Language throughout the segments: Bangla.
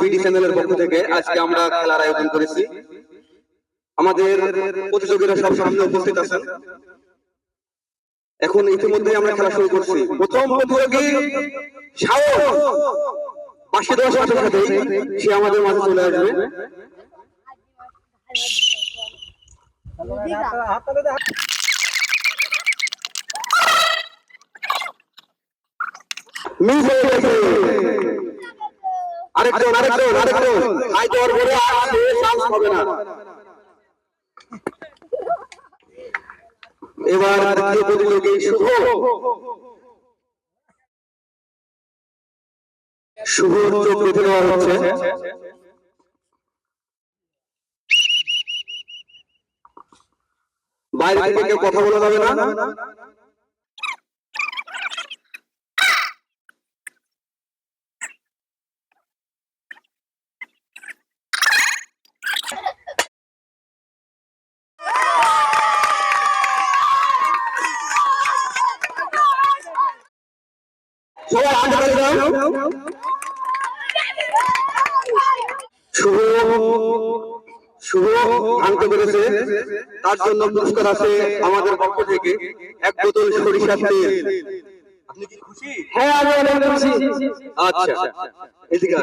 বিডি চ্যানেলের পক্ষ থেকে আজকে আমরা খেলার আয়োজন করেছি। আমাদের প্রতিযোগীরা সব সামনে উপস্থিত আছেন। এখন ইতিমধ্যে আমরা খেলা শুরু করছি। প্রথম প্রতিযোগী পাশে দেওয়ার সাথে সাথে সে আমাদের মাঝে চলে আসবে। মিস হয়ে গেছে। আরেকজন আর চান্স হবে না এবার দ্বিতীয় প্রতিযোগী শুভ? শুভ চোখ বেঁধে দেওয়া হচ্ছে। বাইরে থেকে কেউ কথা বলা যাবে না। সবাই হাত তালি দাও। শুভ শুভ ভাঙতে পেরেছে। তার জন্য পুরস্কার আছে আমাদের পক্ষ থেকে এক বোতল সরিষার তেল। আপনি কি খুশি? হ্যাঁ আমি অনেক খুশি। আচ্ছা এদিকে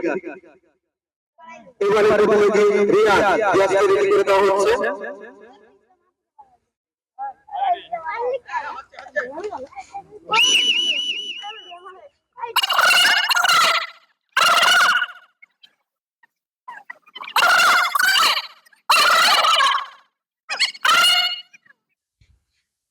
এবারে প্রতিনিধি রিয়াজ রিয়াজকে রেডি করে দেওয়া হচ্ছে। মিস হয়ে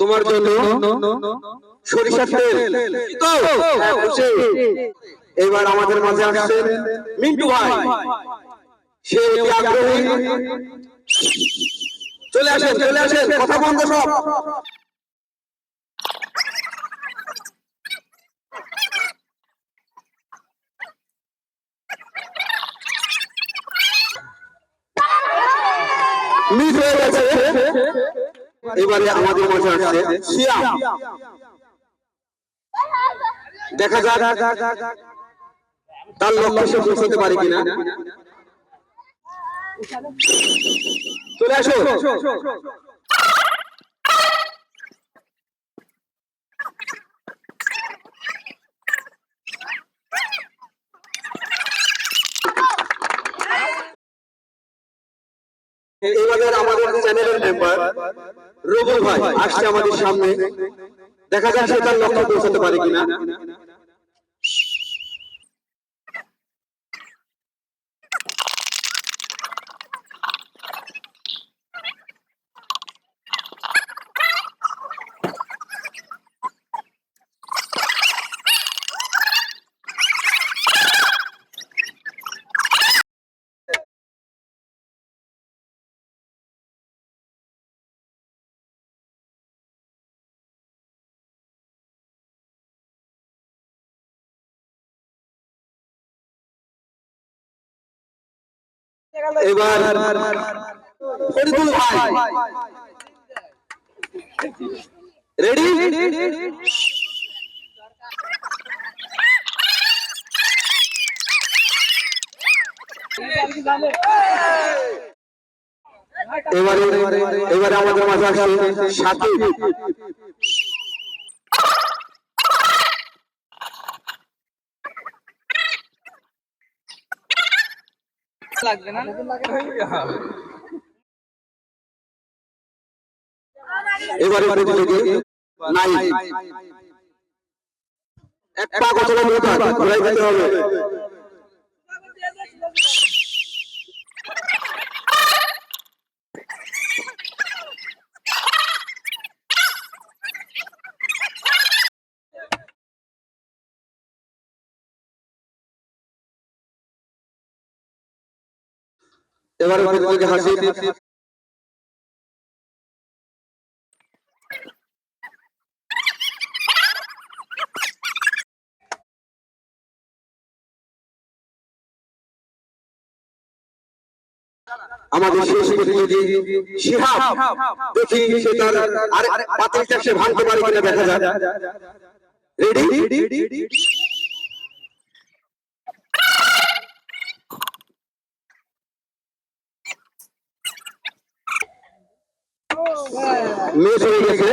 তোমার জন্য সরিষার তেল। হ্যাঁ, এবার আমাদের মাঝে আসছেন মিন্টু ভাই। সে আগ্রহী। চলে আসেন চলে আসেন কথা বন্ধ সব মিস হয়ে গেছে এবারে আমাদের মাঝে আসছে দেখা যাক তার লক্ষ্যে সে পৌঁছতে পারে কিনা। চলে আসো। এবারে আমাদের চ্যানেলের মেম্বার রবুল ভাই, আসছে আমাদের সামনে। দেখা সে তার লক্ষ্য পৌঁছাতে পারে কিনা। এবার রেডি এবারে এবারে আমাদের মাঝে আসছে সাকিব। লাগবে না? এবারে নাই এক পা কত মনে ঘুরাই দিতে হবে। এবারে প্রতিযোগী হাসিব আমাদের শেষ প্রতিযোগী শিহাব। দেখি সে তার আরে পাতিলটা সে ভাঙতে পারে কিনা দেখা যাক। রেডি মিস হয়ে গেছে।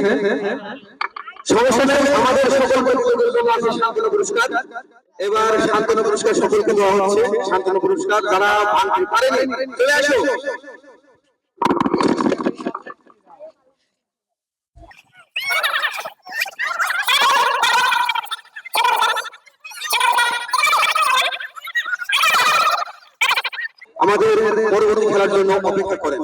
আমাদের চলে আমাদের পরবর্তী খেলার জন্য অপেক্ষা করেন।